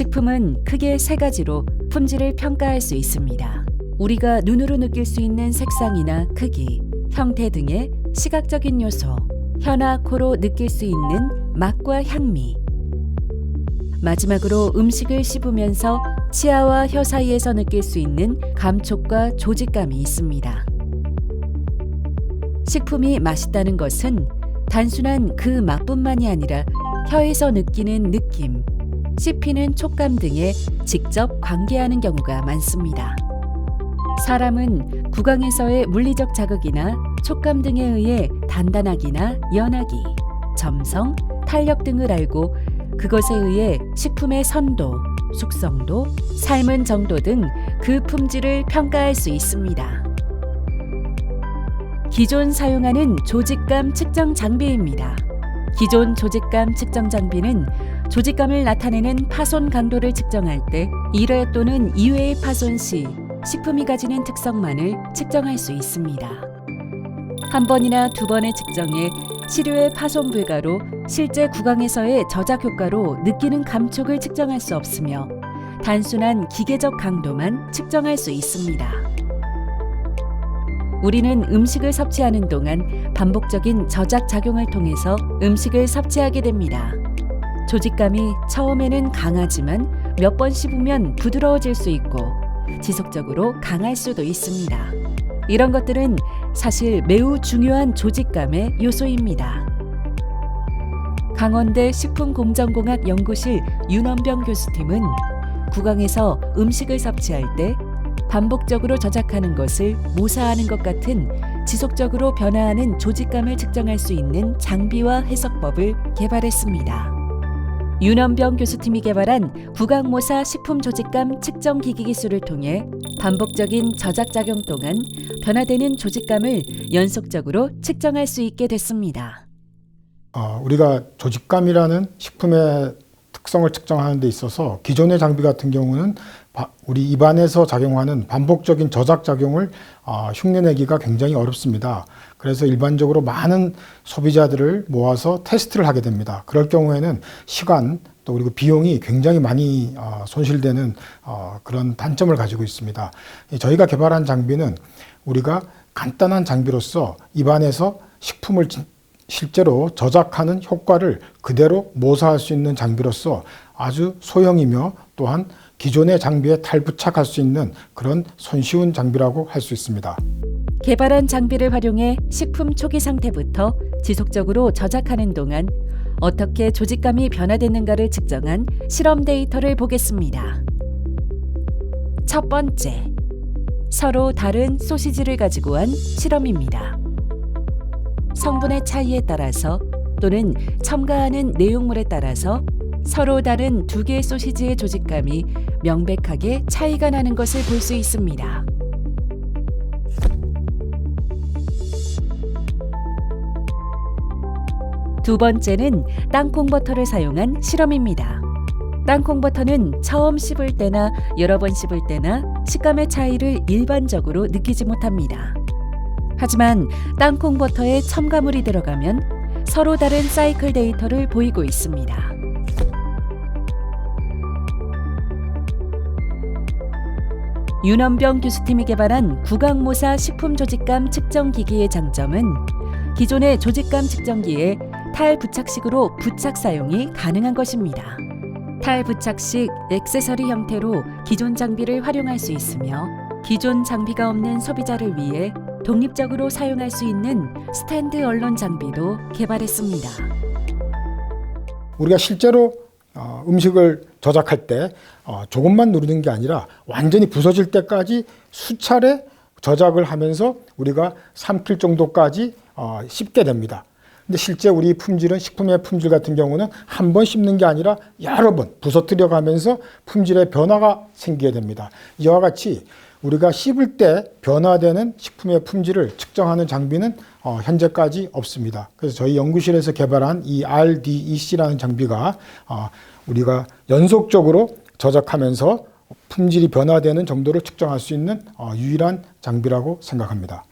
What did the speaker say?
식품은 크게 세 가지로 품질을 평가할 수 있습니다. 우리가 눈으로 느낄 수 있는 색상이나 크기, 형태 등의 시각적인 요소, 혀나 코로 느낄 수 있는 맛과 향미. 마지막으로 음식을 씹으면서 치아와 혀 사이에서 느낄 수 있는 감촉과 조직감이 있습니다. 식품이 맛있다는 것은 단순한 그 맛뿐만이 아니라 혀에서 느끼는 느낌, 씹히는 촉감 등에 직접 관계하는 경우가 많습니다. 사람은 구강에서의 물리적 자극이나 촉감 등에 의해 단단하기나 연하기, 점성, 탄력 등을 알고 그것에 의해 식품의 선도, 숙성도, 삶은 정도 등 그 품질을 평가할 수 있습니다. 기존 사용하는 조직감 측정 장비입니다. 기존 조직감 측정 장비는 조직감을 나타내는 파손 강도를 측정할 때 1회 또는 2회의 파손 시 식품이 가지는 특성만을 측정할 수 있습니다. 한 번이나 두 번의 측정에 시료의 파손 불가로 실제 구강에서의 저작 효과로 느끼는 감촉을 측정할 수 없으며 단순한 기계적 강도만 측정할 수 있습니다. 우리는 음식을 섭취하는 동안 반복적인 저작 작용을 통해서 음식을 섭취하게 됩니다. 조직감이 처음에는 강하지만 몇 번 씹으면 부드러워질 수 있고 지속적으로 강할 수도 있습니다. 이런 것들은 사실 매우 중요한 조직감의 요소입니다. 강원대 식품공정공학 연구실 윤원병 교수팀은 구강에서 음식을 섭취할 때 반복적으로 저작하는 것을 모사하는 것 같은 지속적으로 변화하는 조직감을 측정할 수 있는 장비와 해석법을 개발했습니다. 윤원병 교수팀이 개발한 구강모사 식품 조직감 측정 기기 기술을 통해 반복적인 저작 작용 동안 변화되는 조직감을 연속적으로 측정할 수 있게 됐습니다. 어, 우리가 조직감이라는 식품의 특성을 측정하는 데 있어서 기존의 장비 같은 경우는 바, 우리 입안에서 작용하는 반복적인 저작 작용을 어, 흉내내기가 굉장히 어렵습니다. 그래서 일반적으로 많은 소비자들을 모아서 테스트를 하게 됩니다. 그럴 경우에는 시간 또 그리고 비용이 굉장히 많이 어, 손실되는 어, 그런 단점을 가지고 있습니다. 저희가 개발한 장비는 우리가 간단한 장비로서 입안에서 식품을 진- 실제로 저작하는 효과를 그대로 모사할 수 있는 장비로서 아주 소형이며 또한 기존의 장비에 탈부착할 수 있는 그런 손쉬운 장비라고 할 수 있습니다. 개발한 장비를 활용해 식품 초기 상태부터 지속적으로 저작하는 동안 어떻게 조직감이 변화됐는가를 측정한 실험 데이터를 보겠습니다. 첫 번째, 서로 다른 소시지를 가지고 한 실험입니다. 성분의 차이에 따라서 또는 첨가하는 내용물에 따라서 서로 다른 두 개의 소시지의 조직감이 명백하게 차이가 나는 것을 볼 수 있습니다. 두 번째는 땅콩 버터를 사용한 실험입니다. 땅콩 버터는 처음 씹을 때나 여러 번 씹을 때나 식감의 차이를 일반적으로 느끼지 못합니다. 하지만 땅콩 버터에 첨가물이 들어가면 서로 다른 사이클 데이터를 보이고 있습니다. 윤원병 교수팀이 개발한 구강모사 식품 조직감 측정 기기의 장점은 기존의 조직감 측정기에 탈 부착식으로 부착 사용이 가능한 것입니다. 탈 부착식 액세서리 형태로 기존 장비를 활용할 수 있으며 기존 장비가 없는 소비자를 위해 독립적으로 사용할 수 있는 스탠드 언론 장비도 개발했습니다. 우리가 실제로 어, 음식을 저작할 때 어, 조금만 누르는 게 아니라 완전히 부서질 때까지 수차례 저작을 하면서 우리가 삼킬 정도까지 어, 씹게 됩니다. 근데 실제 우리 품질은 식품의 품질 같은 경우는 한 번 씹는 게 아니라 여러 번 부서뜨려 가면서 품질의 변화가 생기게 됩니다. 이와 같이 우리가 씹을 때 변화되는 식품의 품질을 측정하는 장비는 어, 현재까지 없습니다. 그래서 저희 연구실에서 개발한 이 RDEC라는 장비가 어, 우리가 연속적으로 저작하면서 품질이 변화되는 정도를 측정할 수 있는 어, 유일한 장비라고 생각합니다.